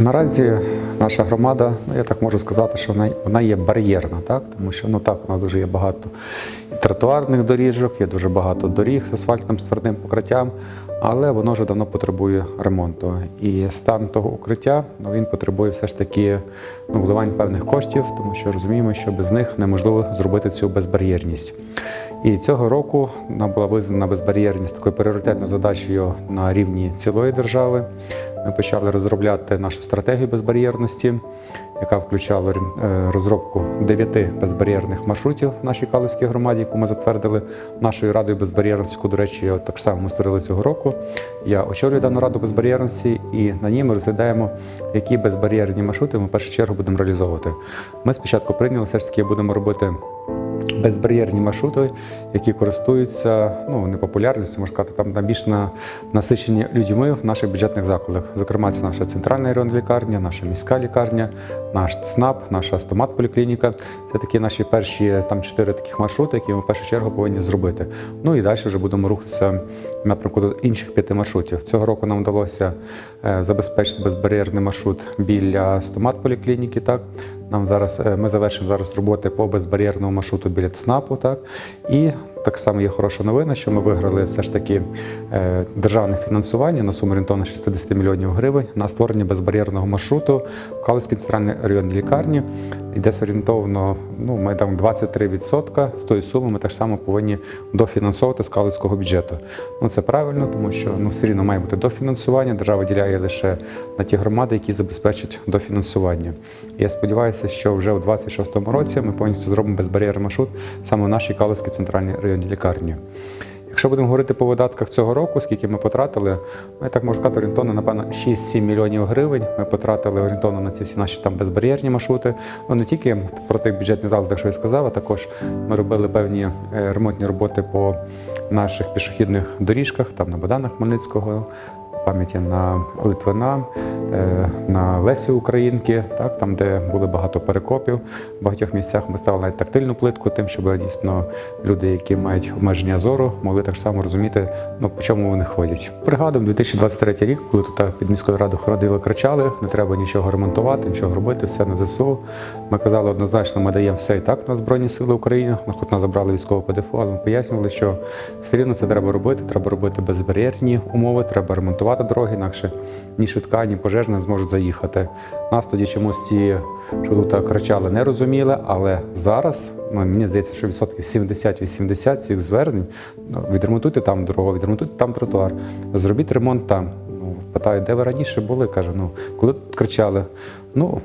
Наразі наша громада, ну я так можу сказати, що вона, вона є бар'єрна, так? тому що ну так, нас дуже є багато і тротуарних доріжок, є дуже багато доріг з асфальтним з твердим покриттям, але воно вже давно потребує ремонту. І стан того укриття ну, він потребує все ж таки ну, вливань певних коштів, тому що розуміємо, що без них неможливо зробити цю безбар'єрність. І цього року нам була визнана безбар'єрність такою пріоритетною задачею на рівні цілої держави. Ми почали розробляти нашу стратегію безбар'єрності, яка включала е, розробку дев'яти безбар'єрних маршрутів в нашій Калузькій громаді, яку ми затвердили нашою радою безбар'єрності, яку, до речі, так само ми створили цього року. Я очолюю дану раду безбар'єрності, і на ній ми розглядаємо, які безбар'єрні маршрути ми в першу чергу будемо реалізовувати. Ми спочатку прийняли все ж таки будемо робити безбар'єрні маршрути, які користуються ну, непопулярністю, можна сказати, там найбільш на, насичені людьми в наших бюджетних закладах. Зокрема, це наша центральна районна лікарня, наша міська лікарня, наш ЦНАП, наша стомат-поліклініка. Це такі наші перші там чотири таких маршрути, які ми в першу чергу повинні зробити. Ну і далі вже будемо рухатися напрямку до інших п'яти маршрутів. Цього року нам вдалося е, забезпечити безбар'єрний маршрут біля стомат-поліклініки. Так нам зараз е, ми завершимо зараз роботи по безбар'єрному маршруту біля ЦНАПу. Так і так само є хороша новина, що ми виграли все ж таки е, державне фінансування на суму орієнтовно 60 мільйонів гривень на створення безбар'єрного маршруту в Калицькій центральній районній лікарні. Десь орієнтовно, ну ми там 23% з тої суми ми так само повинні дофінансовувати з Калицького бюджету. Ну це правильно, тому що ну все рівно має бути дофінансування. Держава діляє лише на ті громади, які забезпечать дофінансування. І я сподіваюся, що вже у 26-му році ми повністю зробимо безбар'єрний маршрут саме в нашій Калицькій центральній районній лікарні. Якщо будемо говорити по видатках цього року, скільки ми потратили, ну, я так можу сказати, орієнтовно, напевно, 6-7 мільйонів гривень. Ми потратили орієнтовно на ці всі наші там безбар'єрні маршрути. Ну не тільки про тих бюджетних залах, що я сказав, а також ми робили певні е, ремонтні роботи по наших пішохідних доріжках, там на Богдана Хмельницького, пам'яті на Литвина, на Лесі Українки, так, там, де були багато перекопів. В багатьох місцях ми ставили навіть тактильну плитку, тим, щоб дійсно люди, які мають обмеження зору, могли так само розуміти, ну, по чому вони ходять. Пригадуємо 2023 рік, коли тут під міською радою ходили, кричали, не треба нічого ремонтувати, нічого робити, все на ЗСУ. Ми казали однозначно, ми даємо все і так на Збройні Сили України, ну, хоч нас забрали військове ПДФО, але ми пояснювали, що все рівно це треба робити, треба робити безбар'єрні умови, треба ремонтувати дороги, інакше ні швидка, ні пожежна не зможуть заїхати. Нас тоді чомусь ті, що тут кричали, не розуміли, але зараз ну, мені здається, що відсотків 70-80 цих звернень ну, відремонтуйте там дорогу, відремонтуйте там тротуар, зробіть ремонт там. Ну, питаю, де ви раніше були? Каже, ну коли кричали. Ну,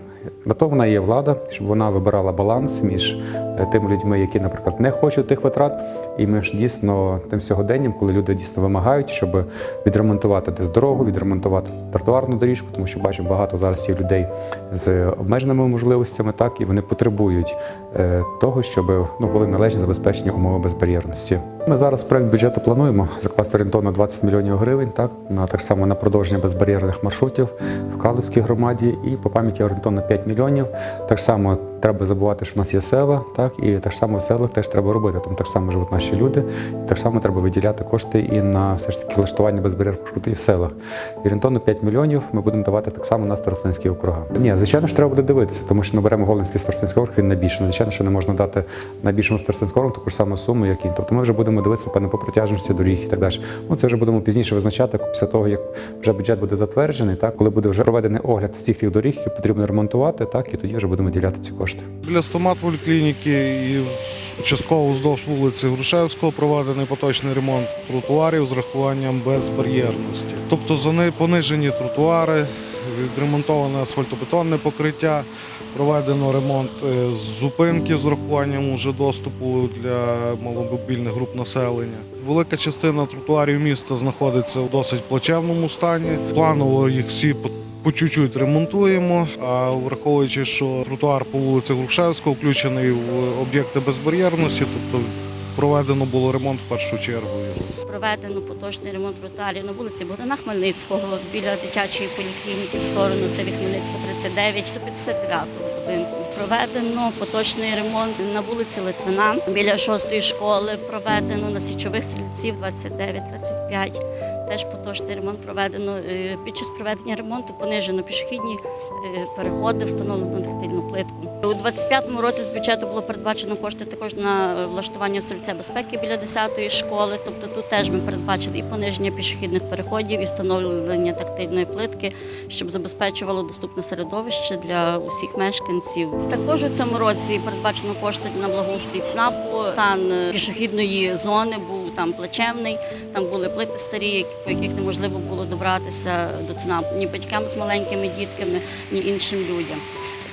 на то вона є влада, щоб вона вибирала баланс між е, тими людьми, які, наприклад, не хочуть тих витрат, і між дійсно тим сьогоденням, коли люди дійсно вимагають, щоб відремонтувати десь дорогу, відремонтувати тротуарну доріжку, тому що бачимо багато зараз є людей з обмеженими можливостями, так і вони потребують е, того, щоб ну були належні забезпечені умови безбар'єрності. Ми зараз проект бюджету плануємо закласти орієнтовно 20 мільйонів гривень, так на так само на продовження безбар'єрних маршрутів в Калузькій громаді і по пам'яті орієнтовно 5 мільйонів. Так само треба забувати, що в нас є села, так і так само в селах теж треба робити. Там так само живуть наші люди, і так само треба виділяти кошти і на все ж таки влаштування безбар'єрних маршрутів в селах. І орієнтовно 5 мільйонів ми будемо давати так само на старостинські округа. Ні, звичайно ж треба буде дивитися, тому що ми беремо Голландський старостинський округ, він найбільший. Ну, Звичайно, що не можна дати найбільшому старостинському округу таку ж саму суму, як і. Тобто ми вже будемо дивитися певно по протяжності доріг і так далі. Ну це вже будемо пізніше визначати після того, як вже бюджет буде затверджений, так коли буде вже проведений огляд всіх тих доріг, які потрібно ремонтувати, так і тоді вже будемо діляти ці кошти. Біля стомат-поліклініки і частково вздовж вулиці Грушевського проведений поточний ремонт тротуарів з рахуванням безбар'єрності. Тобто зони- понижені тротуари, відремонтоване асфальтобетонне покриття, проведено ремонт е, зупинки з урахуванням уже доступу для маломобільних груп населення. Велика частина тротуарів міста знаходиться в досить плачевному стані. Планово їх всі по- чуть-чуть ремонтуємо. А враховуючи, що тротуар по вулиці Грушевського включений в об'єкти безбар'єрності, тобто проведено було ремонт в першу чергу. Проведено поточний ремонт тротуарів на вулиці Богдана Хмельницького біля дитячої поліклініки в сторону це від Хмельницького 39 до 59 будинку. Проведено поточний ремонт на вулиці Литвина біля шостої школи. проведено, на січових стрільців 29-25. Теж поточний ремонт проведено. Е, Під час проведення ремонту понижено пішохідні е, переходи, встановлено тактильну плитку. У 25-му році з бюджету було передбачено кошти також на влаштування стрільця безпеки біля 10-ї школи. Тобто тут теж ми передбачили і пониження пішохідних переходів, і встановлення тактильної плитки, щоб забезпечувало доступне середовище для усіх мешканців. Також у цьому році передбачено кошти на благоустрій ЦНАПу. Стан е, пішохідної зони був там плачевний. Там були плити старі, по яких неможливо було добратися до ЦНАПу ні батькам з маленькими дітками, ні іншим людям.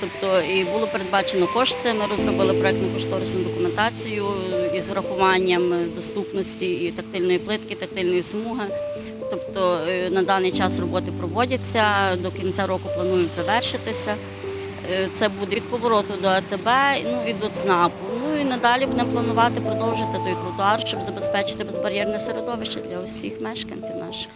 Тобто і було передбачено кошти. Ми розробили проектну кошторисну документацію із врахуванням доступності і тактильної плитки, тактильної смуги. Тобто е, на даний час роботи проводяться, до кінця року планують завершитися. Е, Це буде від повороту до АТБ, ну і до ЦНАПу. І надалі будемо планувати продовжити той тротуар, щоб забезпечити безбар'єрне середовище для усіх мешканців наших.